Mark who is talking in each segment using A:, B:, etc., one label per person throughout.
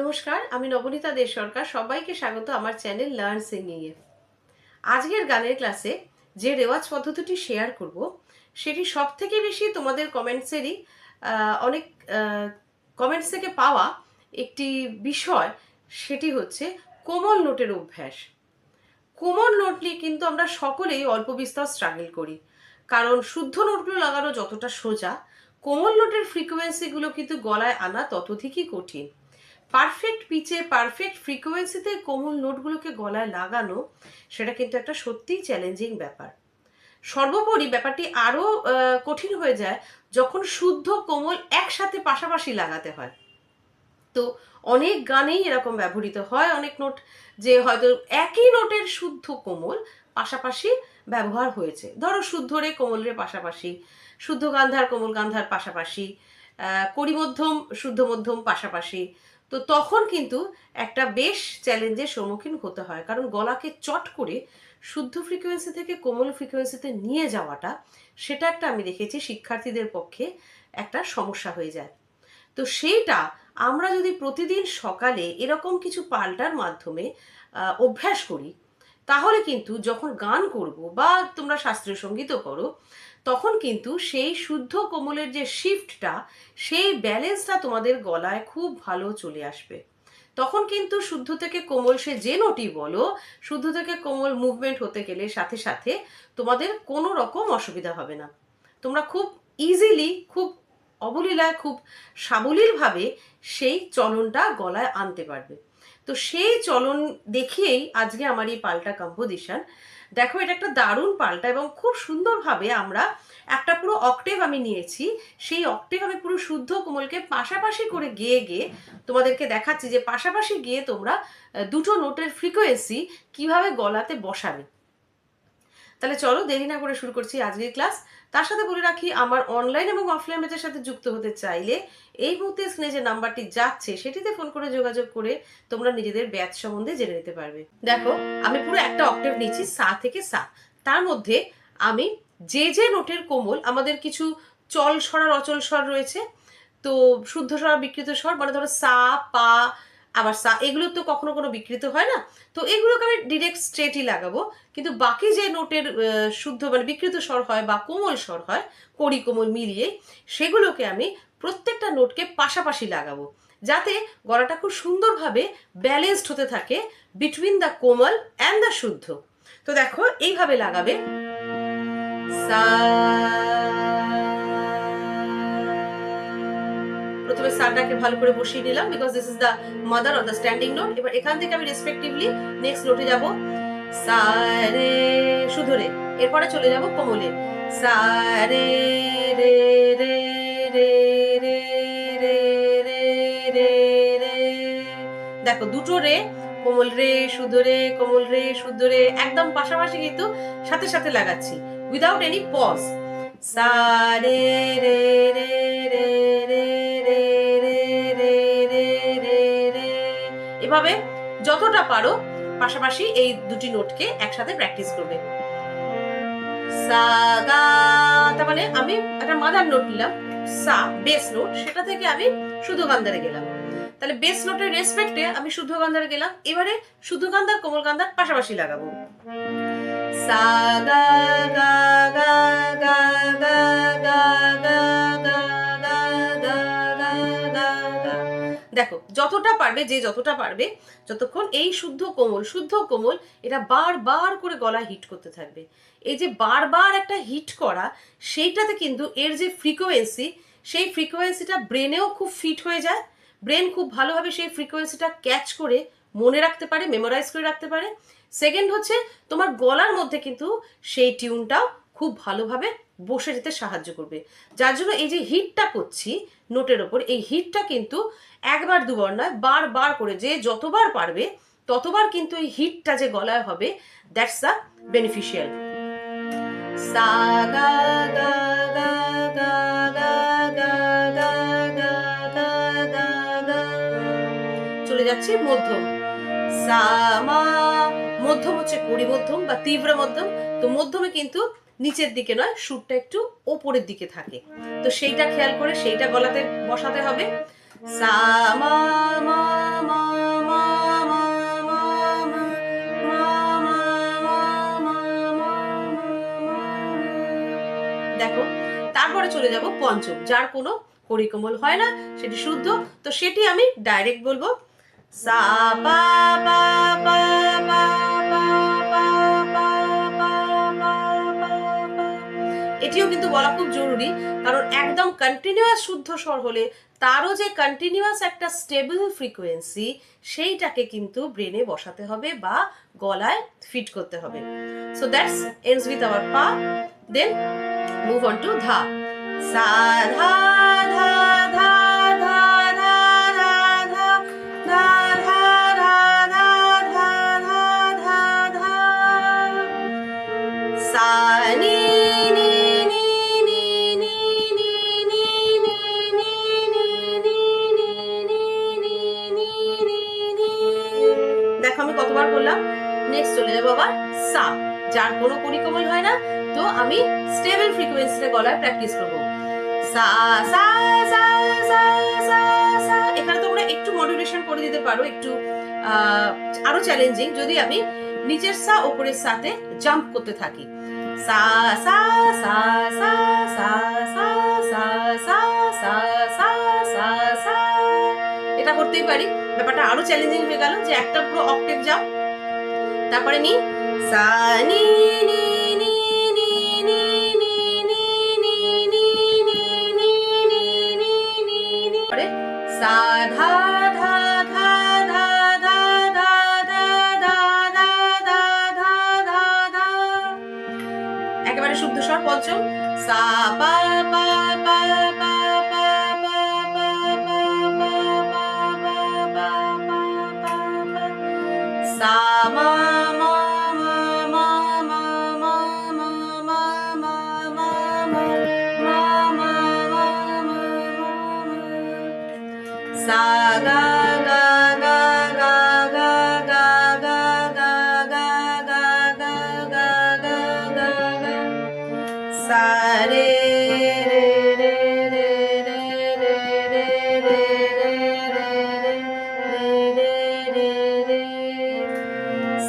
A: নমস্কার, আমি নবনীতা দে সরকার সবাইকে স্বাগত আমার চ্যানেল লার্ন সিঙ্গিং এ। আজকের গানের ক্লাসে যে রেওয়াজ পদ্ধতিটি শেয়ার করব, সেটি সব থেকে বেশি তোমাদের কমেন্টসেরই অনেক কমেন্টস থেকে পাওয়া একটি বিষয়, সেটি হচ্ছে কোমল নোটের অভ্যাস। কোমল নোট নিয়ে কিন্তু আমরা সকলেই অল্প বিস্তর স্ট্রাগল করি। কারণ শুদ্ধ নোটগুলো লাগানো যতটা সোজা, কোমল নোটের ফ্রিকোয়েন্সিগুলো কিন্তু গলায় আনা ততধিকই কঠিন। পারফেক্ট পিচে পারফেক্ট ফ্রিকোয়েন্সিতে কোমল নোটগুলোকে গলায় লাগানো, সেটা কিন্তু একটা সত্যিই চ্যালেঞ্জিং ব্যাপার। সর্বোপরি ব্যাপারটি আরও কঠিন হয়ে যায় যখন শুদ্ধ কোমল একসাথে পাশাপাশি লাগাতে হয়। তো অনেক গানেই এরকম ব্যবহৃত হয়, অনেক নোট যে হয়তো একই নোটের শুদ্ধ কোমল পাশাপাশি ব্যবহার হয়েছে। ধরো শুদ্ধ রে কোমল রে পাশাপাশি, শুদ্ধ গান্ধার কোমল গান্ধার পাশাপাশি করিমধ্যম শুদ্ধ মধ্যম পাশাপাশি তো তখন কিন্তু একটা বেশ চ্যালেঞ্জের সম্মুখীন হতে হয়। কারণ গলাকে চট করে শুদ্ধ ফ্রিকোয়েন্সি থেকে কোমল ফ্রিকোয়েন্সিতে নিয়ে যাওয়াটা, সেটা একটা আমি দেখেছি শিক্ষার্থীদের পক্ষে একটা সমস্যা হয়ে যায়। তো সেইটা আমরা যদি প্রতিদিন সকালে এরকম কিছু পাল্টার মাধ্যমে অভ্যাস করি, তাহলে কিন্তু যখন গান করব বা তোমরা শাস্ত্রীয় সঙ্গীতও করো তখন কিন্তু সেই শুদ্ধ কোমলের যে শিফটটা সেই ব্যালেন্সটা তোমাদের গলায় খুব ভালো চলে আসবে। তখন কিন্তু শুদ্ধ থেকে কোমল সে যে নোটই বলো, শুদ্ধ থেকে কোমল মুভমেন্ট হতে গেলে সাথে সাথে তোমাদের কোনো রকম অসুবিধা হবে না। তোমরা খুব ইজিলি খুব অবলীলায়, খুব সাবলীলভাবে সেই চলনটা গলায় আনতে পারবে। তো সেই চলন দেখিয়েই আজকে আমার এই পাল্টা কম্পোজিশন দেখো, এটা একটা দারুণ পাল্টা এবং খুব সুন্দরভাবে আমরা একটা পুরো অক্টেভ আমি নিয়েছি। সেই অক্টেভ আমি পুরো শুদ্ধ কোমলকে পাশাপাশি করে গেয়ে গিয়ে তোমাদেরকে দেখাচ্ছি যে পাশাপাশি গিয়ে তোমরা দুটো নোটের ফ্রিকোয়েন্সি কীভাবে গলাতে বসাবে। তাহলে চলো দেরি না করে শুরু করছি আজকের ক্লাস। তার সাথে বলে রাখি, আমার অনলাইন এবং অফলাইন ব্যাচের সাথে যুক্ত হতে চাইলে এই মুহূর্তে স্ক্রিনে যে নাম্বারটি যাচ্ছে, সেটিতে ফোন করে যোগাযোগ করে তোমরা নিজেদের ব্যাচ সম্বন্ধে জেনে নিতে পারবে। দেখো, আমি পুরো একটা অক্টেভ নিচ্ছি সা থেকে সা। তার মধ্যে আমি যে যে নোটের কোমল, আমাদের কিছু চল স্বর আর অচল স্বর রয়েছে, তো শুদ্ধ স্বর, বিকৃত স্বর মানে ধরো সা, পা আবার সা, এগুলো তো কখনো কোনো বিকৃত হয় না। তো এগুলোকে আমি ডিরেক্ট স্ট্রেটই লাগাবো। কিন্তু বাকি যে নোটের শুদ্ধ মানে বিকৃত স্বর হয় বা কোমল স্বর হয় কড়ি কোমল মিলিয়ে, সেগুলোকে আমি প্রত্যেকটা নোটকে পাশাপাশি লাগাবো। যাতে গলাটা খুব সুন্দরভাবে ব্যালেন্সড হতে থাকে between the komal and the shuddha. তো দেখো, এইভাবে লাগাবে। সা প্রথমে ভালো করে বসিয়ে নিলাম because this is the mother of the standing note এবার এখান থেকে আমি রেসপেক্টিভলি নেক্সট নোটে যাব। সা রে শুধু এরপরে চলে যাব কোমলে। সা রে রে রে রে রে রে রে রে। দেখো, দুটো রে, কোমল রে শুদ্ধ রে কোমল রে শুদ্ধ রে একদম পাশাপাশি কিন্তু সাথে সাথে লাগাচ্ছি উইদাউট এনি পজ সা রে রে রে যতটা পারো, পাশাপাশি এই দুটি নোটকে একসাথে প্র্যাকটিস করবে। তার মানে আমি একটা মাদার নোট নিলাম। সা বেস নোট সেটা থেকে আমি শুদ্ধ গান্ধারে গেলাম। তাহলে বেস নোটের রেসপেক্টে আমি শুদ্ধ গান্ধারে গেলাম, এবারে শুদ্ধ গান্ধার কোমল গান্ধার পাশাপাশি লাগাবো। সা গা গা গা দেখো, যতটা পারবে, যে যতটা পারবে, যতক্ষণ এই শুদ্ধ কোমল শুদ্ধ কোমল, এটা বারবার করে গলা হিট করতে থাকবে। এই যে বারবার একটা হিট করা, সেইটাতে কিন্তু এর যে ফ্রিকোয়েন্সি সেই ফ্রিকোয়েন্সিটা ব্রেনেও খুব ফিট হয়ে যায়। ব্রেন খুব ভালোভাবে সেই ফ্রিকোয়েন্সিটা ক্যাচ করে মনে রাখতে পারে মেমোরাইজ করে রাখতে পারে। সেকেন্ড হচ্ছে, তোমার গলার মধ্যে কিন্তু সেই টিউনটাও খুব ভালোভাবে বসে যেতে সাহায্য করবে যার জন্য এই যে হিটটা করছি নোটের ওপর এই হিটটা কিন্তু একবার দুবার নয় বারবার করে যে যতবার পারবে ততবার কিন্তু এই হিটটা যে গলায় হবে দ্যাটস দ্য বেনিফিশিয়াল। চলে যাচ্ছি মধ্যম সা মা মধ্যম হচ্ছে কড়ি মধ্যম বা তীব্র মধ্যম তো মধ্যমে কিন্তু নিচের দিকে নয় সুরটা একটু ওপরের দিকে থাকে তো সেইটা খেয়াল করে সেইটা গলাতে বসাতে হবে দেখো তারপরে চলে যাব পঞ্চম যার কোনো হরিকমল হয় না সেটি শুদ্ধ তো সেটি আমি ডাইরেক্ট বলব সা বা কিন্তু বলা খুব জরুরি কারণ একদম কন্টিনিউয়াস শুদ্ধ স্বর হলে তারও যে কন্টিনিউয়াস একটা স্টেবল ফ্রিকোয়েন্সি সেইটাকে কিন্তু ব্রেনে বসাতে হবে বা গলায় ফিট করতে হবে so that's ends with our pa then move on two ধা সা ধা ধা ধা ধা ধা ধা ধা ধা ধা ধা ধা ধা ধা ধা সা নি যার কোনো পরিকমল হয় না তো আমি স্টেবল ফ্রিকোয়েন্সিতে গলায় প্র্যাকটিস করব এখানে তোমরা একটু মডুলেশন করে দিতে পারো একটু আরও চ্যালেঞ্জিং যদি আমি নিচের সা ওপরের সাথে জাম্প করতে থাকি সা সা সা সা সা সা সা সা সা সা সা সা এটা করতেই পারি ব্যাপারটা আরও চ্যালেঞ্জিং হয়ে গেল যে একটা পুরো অক্টেভ জাম্প তারপরে নি সা নি নি নি নি নি নি নি নি নি নি নি নি নি নি নি পরে সা ধা ধা ধা ধা ধা ধা ধা ধা ধা ধা ধা ধা ধা একেবারে শুদ্ধ স্বর পঞ্চম সা পা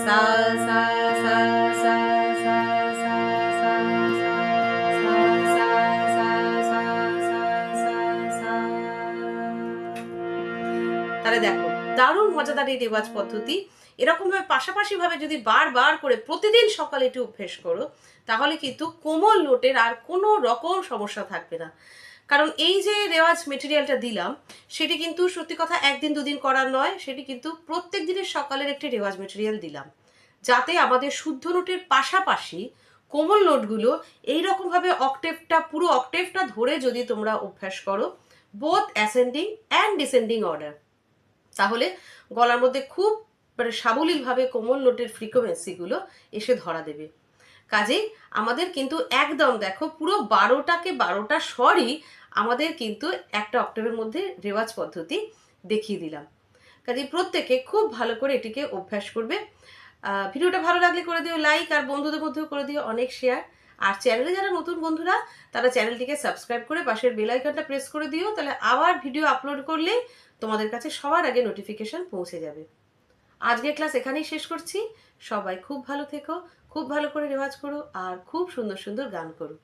A: salsa. দারুণ মজাদার এই রেওয়াজ পদ্ধতি। এরকমভাবে পাশাপাশিভাবে যদি বারবার করে প্রতিদিন সকালে একটু অভ্যেস করো, তাহলে কিন্তু কোমল নোটের আর কোনো রকম সমস্যা থাকবে না। কারণ এই যে রেওয়াজ মেটেরিয়ালটা দিলাম, সেটি কিন্তু সত্যি কথা একদিন দুদিন করার নয়, সেটি কিন্তু প্রত্যেক দিনের সকালের একটি রেওয়াজ মেটেরিয়াল দিলাম। যাতে আমাদের শুদ্ধ নোটের পাশাপাশি কোমল নোটগুলো এইরকমভাবে অক্টেভটা পুরো অক্টেভটা ধরে যদি তোমরা অভ্যাস করো both ascending and descending order তাহলে গলার মধ্যে খুব মানে সাবলীলভাবে কোমল নোটের ফ্রিকোয়েন্সিগুলো এসে ধরা দেবে। কাজেই আমাদের কিন্তু একদম দেখো পুরো বারোটাকে বারোটা স্বরই আমাদের কিন্তু একটা অক্টোবের মধ্যে রেওয়াজ পদ্ধতি দেখিয়ে দিলাম। কাজে প্রত্যেকে খুব ভালো করে এটিকে অভ্যাস করবে। ভিডিওটা ভালো লাগলে করে দিও লাইক আর বন্ধুদের মধ্যেও করে দিও অনেক শেয়ার আর চ্যানেলে যারা নতুন বন্ধুরা, তারা চ্যানেলটিকে সাবস্ক্রাইব করে পাশের বেল আইকনটা প্রেস করে দিও। তাহলে আবার ভিডিও আপলোড করলে তোমাদের কাছে সবার আগে নোটিফিকেশন পৌঁছে যাবে। আজকের ক্লাস এখানেই শেষ করছি। সবাই খুব ভালো থেকো, খুব ভালো করে রেওয়াজ করো আর খুব সুন্দর সুন্দর গান করো।